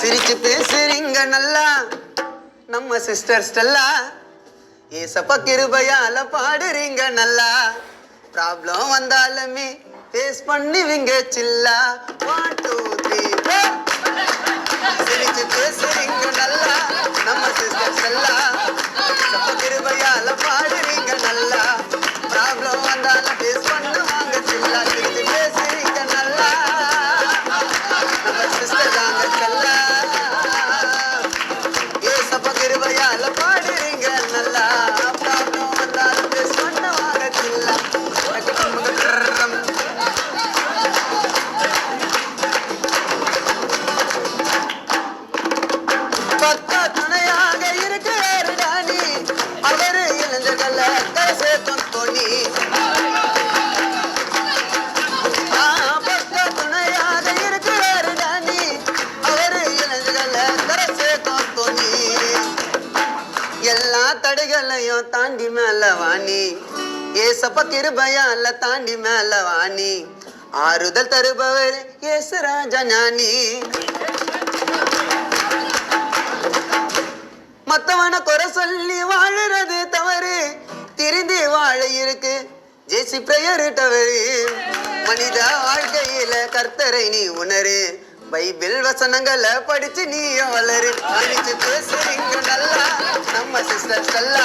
சிரிச்சு பேசுறீங்க நல்லா. நம்ம சிஸ்டர் ஸ்டெல்லா ஏசப்ப கிருபையால பாடுறீங்க நல்லா. ப்ராப்ளம் வந்தாலுமே ஃபேஸ் பண்ணுவீங்க சில்லா. ஒன் டூ த்ரீ சிரிச்சு பேசுறீங்க நல்லா. நம்ம சிஸ்டர் ஸ்டெல்லா எல்லா தாண்டி மேல வாணி. ஏசப்ப கிருபையால தாண்டி மேல வாணி. ஆறுதல் தருபவர் ஏசு ராஜா ஞானி. மத்தவன குறை சொல்லி வாழறது தவறு. திரிந்து வாழ இருக்கு ஜேசி பிரேயர் தவறு மனித வாழ்க்கையில கர்த்தரை நீ உணரு. பைபிள் வசனங்களை படிச்சு நீ வளரு. அடிச்சு பேசுறீங்க நல்லா நம்ம சிஸ்டர் நல்லா.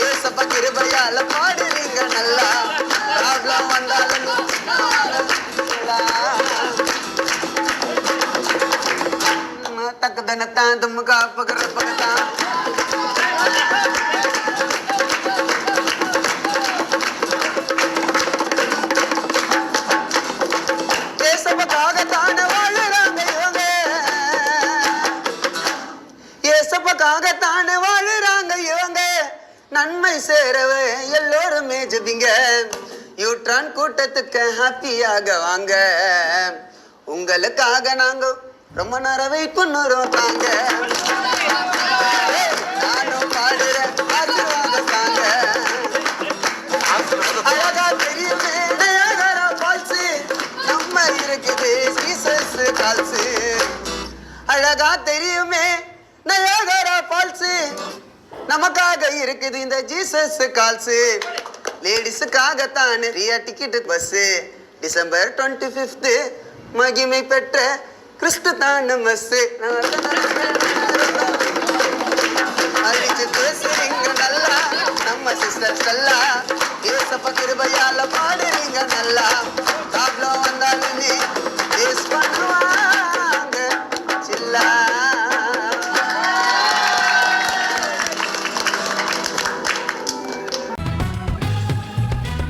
ஏசப்ப கிருபையால பாடுறீங்க நல்லா. ப்ராப்ளம் வந்தாலும் தக்கதனத்தான் தும்முகா பகர பகத்தான் ஏசப்பக்காகத்தான நன்மை சேரவ எல்லோருமே ஜெபிங்க. யூட்ரான் கூட்டத்துக்கு ஹாப்பியாக வாங்க. உங்களுக்காக நாங்க ரொம்ப நேரம் வெயிட் பண்ணுறோம் தாங்க. நானும் பாடுறேன் ஆசீர்வாத தாங்க. அழகா தெரியுமே நயகரா பால்ஸு நம்ம இருக்குது ஜீசஸ் கால்ஸு அழகா தெரியுமே நமக்காக இருக்குது இந்த ஜீசஸ் கால்ஸ். லேடிஸுக்காக தான் நிறைய ticket bus December twenty fifth மகிமை பெற்ற கிறிஸ்து தான் பஸ்ஸு நல்லா நம்ம சிஸ்டர்ஸ் எல்லாம் ஏசப்ப கிருபையால பாடுறீங்க நல்லா.